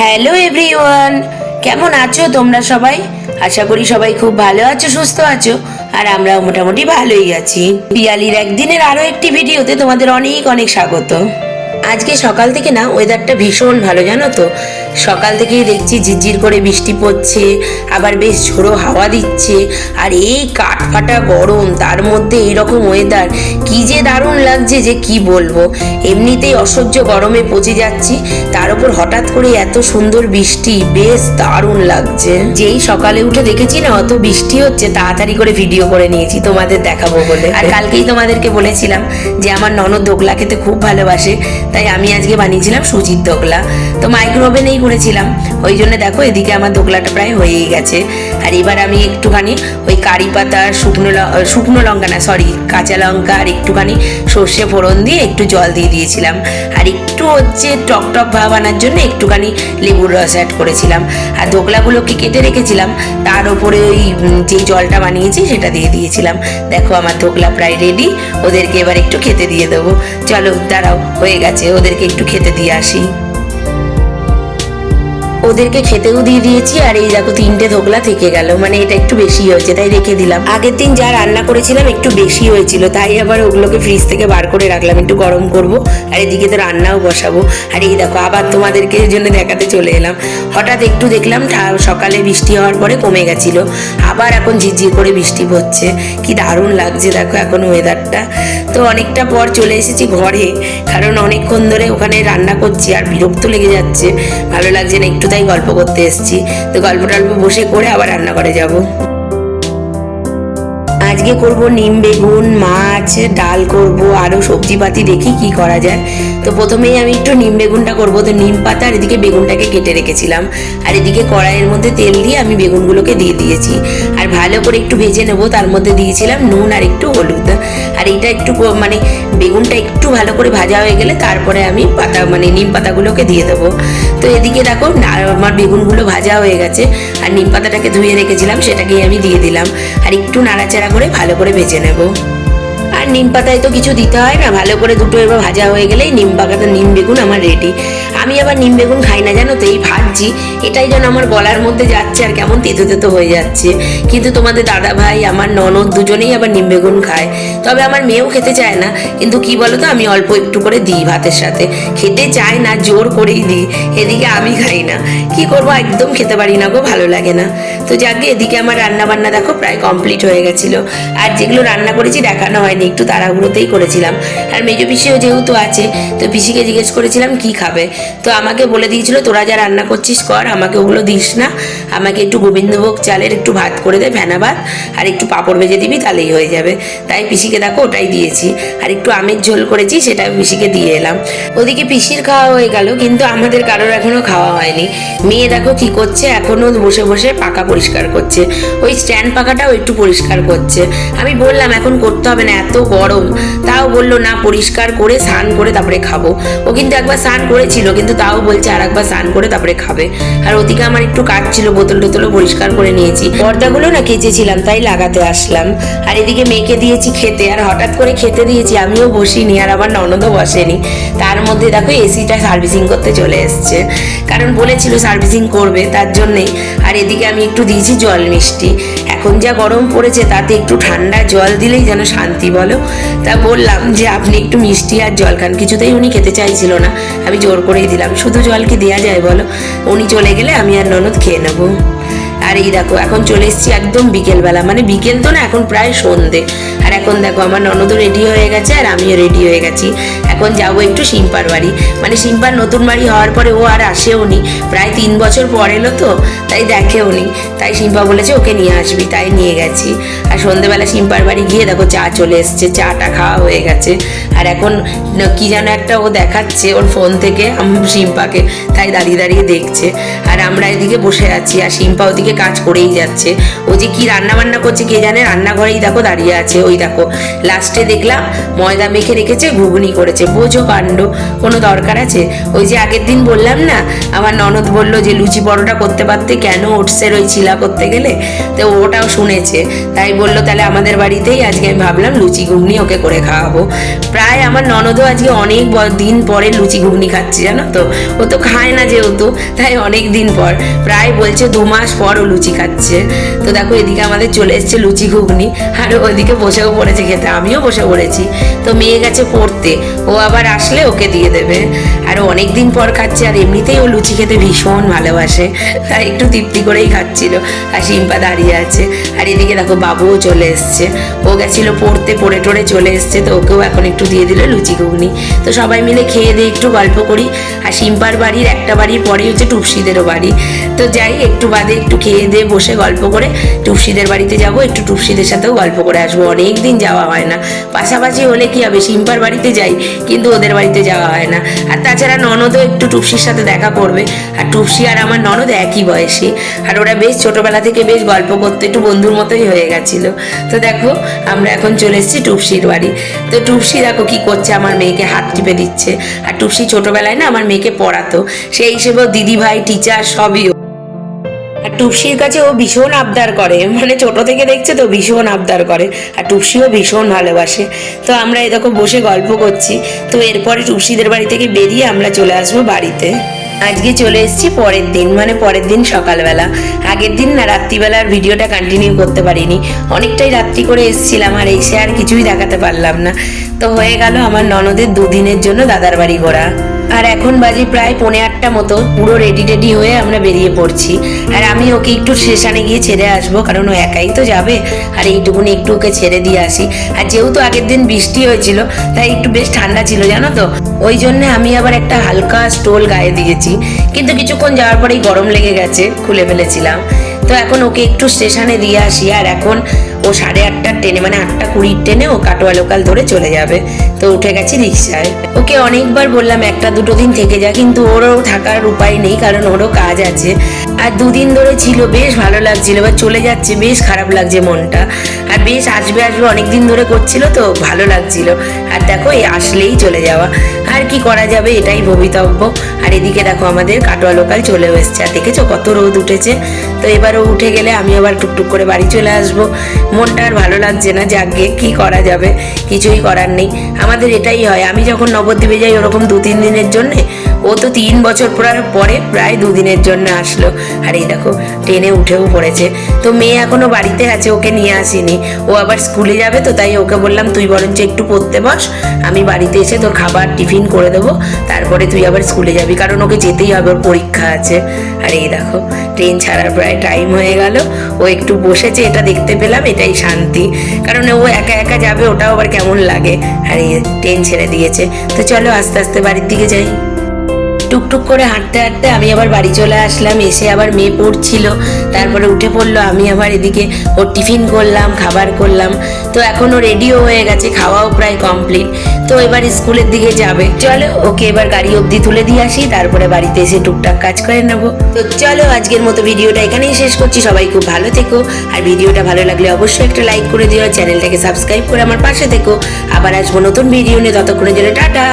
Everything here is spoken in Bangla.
হ্যালো এভরিওয়ান, কেমন আছো তোমরা সবাই? আশা করি সবাই খুব ভালো আছো, সুস্থ আছো, আর আমরাও মোটামুটি ভালোই আছি। পিয়ালির একদিনের আরও একটি ভিডিওতে তোমাদের অনেক অনেক স্বাগত। আজকে সকাল থেকে না ওয়েদারটা ভীষণ ভালো, জানো তো? সকাল থেকেই দেখছি ঝিরঝির করে বৃষ্টি পড়ছে, আবার বেশ ঝোড়ো হাওয়া দিচ্ছে, আর এই কাঠ ফাটা গরম, তার মধ্যে এইরকম ওয়েদার কি যে দারুণ লাগছে যে কি বলব? এমনিতেই অসহ্য গরমে পচে যাচ্ছি, তার উপর হঠাৎ করে এত সুন্দর বৃষ্টি, বেশ দারুণ লাগছে। যেই সকালে উঠে দেখেছি না, অত বৃষ্টি হচ্ছে, তাড়াতাড়ি করে ভিডিও করে নিয়েছি, তোমাদের দেখাবো বলে। আর কালকেই তোমাদেরকে বলেছিলাম যে, আমার ননদ দোকলা খেতে খুব ভালোবাসে তাই আমি আজকে বানিয়েছিলাম সুজির দোকলা। তো মাইক্রোওভেনেই করেছিলাম ওই জন্য দেখো এদিকে আমার দোকলাটা প্রায় হয়েই গেছে। আর এবার আমি একটুখানি ওই কারি পাতা, শুকনো শুকনো লঙ্কা না সরি কাঁচা লঙ্কা আর একটুখানি সর্ষে ফোড়ন দিয়ে একটু জল দিয়ে দিয়েছিলাম। আর একটু হচ্ছে টক টক ভাব আনার জন্য একটুখানি লেবুর রস অ্যাড করেছিলাম। আর ধোকলাগুলোকে কেটে রেখেছিলাম, তার উপরে ওই যেই যে জলটা বানিয়েছি সেটা দিয়ে দিয়েছিলাম। দেখো আমার ধোকলা প্রায় রেডি ওদেরকে এবার একটু খেতে দিয়ে দেবো। চলো দাঁড়াও, হয়ে গেছে, ওদেরকে একটু খেতে দিয়ে আসি। ওদেরকে খেতেও দিয়ে দিয়েছি, আর এই দেখো তিনটে ধোকলা থেকে গেল। মানে এটা একটু বেশি হয়েছে, তাই রেখে দিলাম। আগের দিন যা রান্না করেছিলাম একটু বেশি হয়েছিল, তাই আবার ওগুলোকে ফ্রিজ থেকে বার করে রাখলাম, একটু গরম করব, আর এদিকে তো রান্নাও বসাবো। আর এই দেখো, আবার তোমাদেরকে জন্য দেখাতে চলে এলাম। হঠাৎ একটু দেখলাম সকালে বৃষ্টি হওয়ার পরে কমে গেছিল। আবার এখন ঝিরঝির করে বৃষ্টি পড়ছে কি দারুণ লাগছে দেখো এখন ওয়েদারটা তো অনেকটা পর চলে এসেছি ঘরে, কারণ অনেকক্ষণ ধরে ওখানে রান্না করছি, আর বিরক্ত লেগে যাচ্ছে। ভালো লাগছে না, একটু তাই গল্প করতে এসেছি। তো গল্প টল্প বসে করে আবার রান্না করে যাব। আজকে করব নিম, বেগুন, মাছ, ডাল করব, আরও সবজিপাতি দেখি কি করা যায়। তো প্রথমেই আমি একটু নিম, বেগুনটা করব। তো নিম পাতা আর এদিকে বেগুনটাকে কেটে রেখেছিলাম। আর এদিকে কড়াইয়ের মধ্যে তেল দিয়ে আমি বেগুনগুলোকে দিয়ে দিয়েছি। আর ভালো করে একটু ভেজে নেব। তার মধ্যে দিয়েছিলাম নুন আর একটু হলুদ। আর এটা একটু মানে বেগুনটা একটু ভালো করে ভাজা হয়ে গেলে তারপরে আমি পাতা মানে নিম পাতাগুলোকে দিয়ে দেবো। তো এদিকে দেখো আমার বেগুনগুলো ভাজা হয়ে গেছে। আর নিম পাতাটাকে ধুয়ে রেখেছিলাম, সেটাকেই আমি দিয়ে দিলাম। আর একটু নাড়াচাড়া করে ভালো করে ভেজে নেব। আর নিম পাতায় তো কিছু দিতে হয় না, ভালো করে দুটো এবার ভাজা হয়ে গেলেই নিম পাতা নিম বেগুন আমার রেডি আমি আবার নিম বেগুন খাই না, জানো তো, এই ভাজছি এটাই যেন আমার গলার মধ্যে যাচ্ছে আর কেমন তেতো তেতো হয়ে যাচ্ছে। কিন্তু তোমাদের দাদা ভাই আমার ননদ দুজনেই আবার নিম বেগুন খায়। তবে আমার মেয়েও খেতে চায় না, কিন্তু কি বলো তো, আমি অল্প একটু করে দিই ভাতের সাথে। খেতে চায় না, জোর করেই দিই, এদিকে আমি খাই না। কি করব, একদম খেতে পারি না গো, ভালো লাগে না। তো যাকে এদিকে আমার রান্না বান্না দেখো, প্রায় কমপ্লিট হয়ে গেছিল। আর যেগুলো রান্না করেছি, দেখানো হয়নি, একটু তাড়াহুড়োতেই করেছিলাম। আর মেজো পিসিও যেহেতু আছে, তো পিসিকে জিজ্ঞেস করেছিলাম, কি খাবে? তো আমাকে বলে দিয়েছিল, তোরা যা রান্না করছিস কর, আমাকে ওগুলো দিস না। আমাকে একটু গোবিন্দভোগ চালের একটু ভাত করে দে, ভেনা ভাত, আর একটু পাঁপড় ভেজে দিবি, তাহলেই হয়ে যাবে। তাই পিসিকে দেখো, ওটাই দিয়েছি। আর একটু আমের ঝোল করেছি সেটা পিসিকে দিয়ে এলাম। ওদিকে পিসির খাওয়া হয়ে গেল, কিন্তু আমাদের কারোর এখনও খাওয়া হয়নি। মেয়ে দেখো কি করছে, এখনও বসে বসে পাকা পরিষ্কার করছে। ওই স্ট্যান্ড পাকাটাও একটু পরিষ্কার করছে। আমি বললাম, এখন করতে হবে না, এত গরম। তাও বলল, না, পরিষ্কার করে স্নান করে তারপরে খাব। ও কিন্তু একবার স্নান করেছিল কিন্তু তাও বলছে আর একবার স্নান করে তারপরে খাবে। আর ওদিকে আমার একটু কাজ ছিল, বোতল টোতলও পরিষ্কার করে নিয়েছি। পর্দাগুলো না কেচেছিলাম, তাই লাগাতে আসলাম। আর এদিকে মেয়েকে দিয়েছি খেতে, আর হঠাৎ করে খেতে দিয়েছি, আমিও বসিনি, আর আমার ননদও বসেনি। তার মধ্যে দেখো এসিটা সার্ভিসিং করতে চলে এসছে। কারণ বলেছিল সার্ভিসিং করবে, তার জন্যেই। আর এদিকে আমি একটু দিয়েছি জল মিষ্টি। এখন যা গরম পড়েছে, তাতে একটু ঠান্ডা জল দিলেই যেন শান্তি বলো। তা বললাম যে, আপনি একটু মিষ্টি আর জল খান কিছুতেই উনি খেতে চাইছিল না। আমি জোর করেই দিলাম। শুধু জল কি দেওয়া যায় বলো। উনি চলে গেলে আমি আর ননদ খেয়ে নেব। আর এই দেখো, এখন চলে এসেছি একদম বিকেলবেলা। মানে বিকেল তো না, এখন প্রায় সন্ধে। আর এখন দেখো, আমার ননদও রেডি হয়ে গেছে আর আমিও রেডি হয়ে গেছি। এখন যাব একটু সিম্পার বাড়ি। মানে সিম্পার নতুন বাড়ি হওয়ার পরে ও আর আসেও নি। প্রায় তিন বছর পর এলো তো, তাই দেখেও নি। তাই সিম্পা বলেছে ওকে নিয়ে আসবি, তাই নিয়ে গেছি। আর সন্ধেবেলা সিম্পার বাড়ি গিয়ে দেখো চা চলে এসছে, চাটা খাওয়া হয়ে গেছে। আর এখন কি যেন একটা ও দেখাচ্ছে ওর ফোন থেকে সিম্পাকে তাই দাঁড়িয়ে দাঁড়িয়ে দেখছে। আর আমরা এদিকে বসে আছি, আর সিম্পা ওদিকে কাজ করেই যাচ্ছে। ও যে কি রান্না বান্না করছে কে জানে, রান্নাঘরেই দেখো দাঁড়িয়ে আছে, ওই দেখো। লাস্টে দেখলাম ময়দা মেখে রেখেছে, ঘুগনি করেছে বোঝো কাণ্ড কোনো দরকার আছে? ওই যে আগের দিন বললাম না, আমার ননদ বলল যে লুচি পরোটা করতে পারতে কেন ওটসের ওই চিলা করতে গেলে? তো ওটাও শুনেছে। তাই বলল, তাহলে আমাদের বাড়িতেই আজকে আমি ভাবলাম লুচি ঘুগনি ওকে করে খাওয়াবো। প্রায় আমার ননদও আজকে অনেক দিন পরে লুচি ঘুগনি খাচ্ছে, জানো তো? ও তো খায় না যেহেতু, তাই অনেক দিন পর। প্রায় বলছে দু মাস পর ও লুচি খাচ্ছে। তো দেখো, এদিকে আমাদের চলে এসছে লুচি ঘুগনি। আর ওইদিকে বসেও পড়েছে খেতে, আমিও বসে পড়েছি। তো মেয়ে গেছে পড়তে। ও আবার আসলে ওকে দিয়ে দেবে। আর অনেক দিন পর খাচ্ছে আর এমনিতেই ও লুচি খেতে ভীষণ ভালোবাসে। তাই একটু তৃপ্তি করেই খাচ্ছিল। আর সিম্পা দাঁড়িয়ে আছে। আর এদিকে দেখো বাবুও চলে এসছে। ও গেছিল পড়তে, পড়ে টড়ে চলে এসছে। তো ওকেও এখন একটু দিয়ে দিল লুচি ঘুগনি। তো সবাই মিলে খেয়ে দিয়ে একটু গল্প করি। আর সিম্পার বাড়ির একটা বাড়ির পরেই হচ্ছে টুপসিদেরও বাড়ি। তো যাই, একটু বাদে একটু খেয়ে দিয়ে বসে গল্প করে টুপসিদের বাড়িতে যাব, একটু টুপসিদের সাথেও গল্প করে আসব। অনেক দিন যাওয়া হয় না। পাশাপাশি হলে কি হবে, সিম্পার বাড়িতে যাই, কিন্তু ওদের বাড়িতে যাওয়া হয় না। আর তাছাড়া ননদও একটু টুপসির সাথে দেখা করবে। আর টুপসি আর আমার ননদ একই বয়সী। আর ওরা বেশ ছোটোবেলা থেকে বেশ গল্প করতে একটু বন্ধুর মতোই হয়ে গেছিল। তো দেখো, আমরা এখন চলে এসেছি টুপসির বাড়ি। তো টুপসি দেখো কি করছে, আমার মেয়েকে হাত টিপে দিচ্ছে। আর টুপসি ছোটবেলায় না আমার মেয়েকে পড়াতো। সেই হিসেবেও দিদি ভাই টিচার সবই টুপসির কাছে ও ভীষণ আবদার করে। মানে ছোট থেকে দেখছে তো ভীষণ আবদার করে। আর টুপসিও ভীষণ ভালোবাসে। তো আমরা এরকম বসে গল্প করছি। তো এরপরে টুপসিদের বাড়ি থেকে বেরিয়ে আমরা চলে আসব বাড়িতে। আজকে চলে এসেছি পরের দিন মানে পরের দিন সকালবেলা। আগের দিন না, রাত্রিবেলার ভিডিওটা কন্টিনিউ করতে পারিনি। অনেকটাই রাত্রি করে এসেছিলাম, আর এসে আর কিছুই দেখাতে পারলাম না। তো হয়ে গেল আমার ননদের দুদিনের জন্য দাদার বাড়ি ঘোরা। আর এখন বাজে প্রায় পৌনে আটটা মতো। পুরো রেডি টেডি হয়ে আমরা বেরিয়ে পড়ছি। আর আমি ওকে একটু স্টেশনে গিয়ে ছেড়ে আসব, কারণ ও একাই তো যাবে। আর এইটুকুনি একটু ওকে ছেড়ে দিয়ে আসি। আর যেহেতু আগের দিন বৃষ্টি হয়েছিল, তাই একটু বেশ ঠান্ডা ছিল, জানো তো? ওই জন্য আমি আবার একটা হালকা স্টোল গায়ে দিয়েছি। কিন্তু কিছুক্ষণ যাওয়ার পরেই গরম লেগে গেছে, খুলে ফেলেছিলাম। তো এখন ওকে একটু স্টেশনে দিয়ে আসি, আর এখন ও সাড়ে আটটার ট্রেনে মানে আটটা কুড়ির ট্রেনে ও কাটোয়া লোকাল ধরে চলে যাবে। তো উঠে গেছি রিক্সায়। ওকে অনেকবার বললাম, একটা দুটো দিন থেকে যা। কিন্তু ওরও থাকার উপায় নেই, কারণ ওরও কাজ আছে। আর দুদিন ধরে ছিল, বেশ ভালো লাগছিল বা চলে যাচ্ছে, বেশ খারাপ লাগছে মনটা। বেশ আসবে আসবে অনেক দিন ধরে করছিল তো ভালো লাগছিল। আর দেখো এই আসলেই চলে যাওয়া। আর কি করা যাবে এটাই ভবিতব্য। আর এদিকে দেখো, আমাদের কাটোয়া লোকাল চলে এসছে। আর দেখেছ কত রোদ উঠেছে? তো এবারও উঠে গেলে আমি আবার টুকটুক করে বাড়ি চলে আসব। মনটা আর ভালো লাগছে না, যাকে কি করা যাবে, কিছুই করার নেই। আমাদের এটাই হয়, আমি যখন নবদ্বীপে যাই ওরকম দু তিন দিনের জন্যে ও তো তিন বছর পর- পরে প্রায় দুদিনের জন্য আসলো। আর এই দেখো, ট্রেনে উঠেও পড়েছে। তো মেয়ে এখনও বাড়িতে আছে, ওকে নিয়ে আসিনি। ও আবার স্কুলে যাবে তো, তাই ওকে বললাম, তুই বরঞ্চ একটু পড়তে বস। আমি বাড়িতে এসে তোর খাবার, টিফিন করে দেবো। তারপরে তুই আবার স্কুলে যাবি, কারণ ওকে যেতেই হবে, ওর পরীক্ষা আছে। আর এই দেখো, ট্রেন ছাড়ার প্রায় টাইম হয়ে গেল। ও একটু বসেছে, এটা দেখতে পেলাম, এটাই শান্তি। কারণ ও একা একা যাবে, ওটাও আবার কেমন লাগে। আর এই ট্রেন ছেড়ে দিয়েছে। তো চলো আস্তে আস্তে বাড়ির দিকে যাই। টুকটুক করে হাঁটতে হাঁটতে আমি আবার বাড়ি চলে আসলাম, এসে আবার মেয়ে পড়ছিল। তারপরে উঠে পড়ল, আমি আবার এদিকে ওর টিফিন করলাম, খাবার করলাম। তো এখন ও রেডিও হয়ে গেছে, খাওয়াও প্রায় কমপ্লিট। তো এবার স্কুলের দিকে যাবে। চলো, ওকে এবার গাড়ি অবধি তুলে দিয়ে আসি, তারপরে বাড়িতে এসে টুকটাক কাজ করে নেব। তো চলো, আজকের মতো ভিডিওটা এখানেই শেষ করছি। সবাই খুব ভালো থেকো। আর ভিডিওটা ভালো লাগলে অবশ্যই একটা লাইক করে দিও চ্যানেলটাকে সাবস্ক্রাইব করে আমার পাশে থেকো। আবার আসব নতুন ভিডিও নিয়ে, ততক্ষণের জন্য টাটা।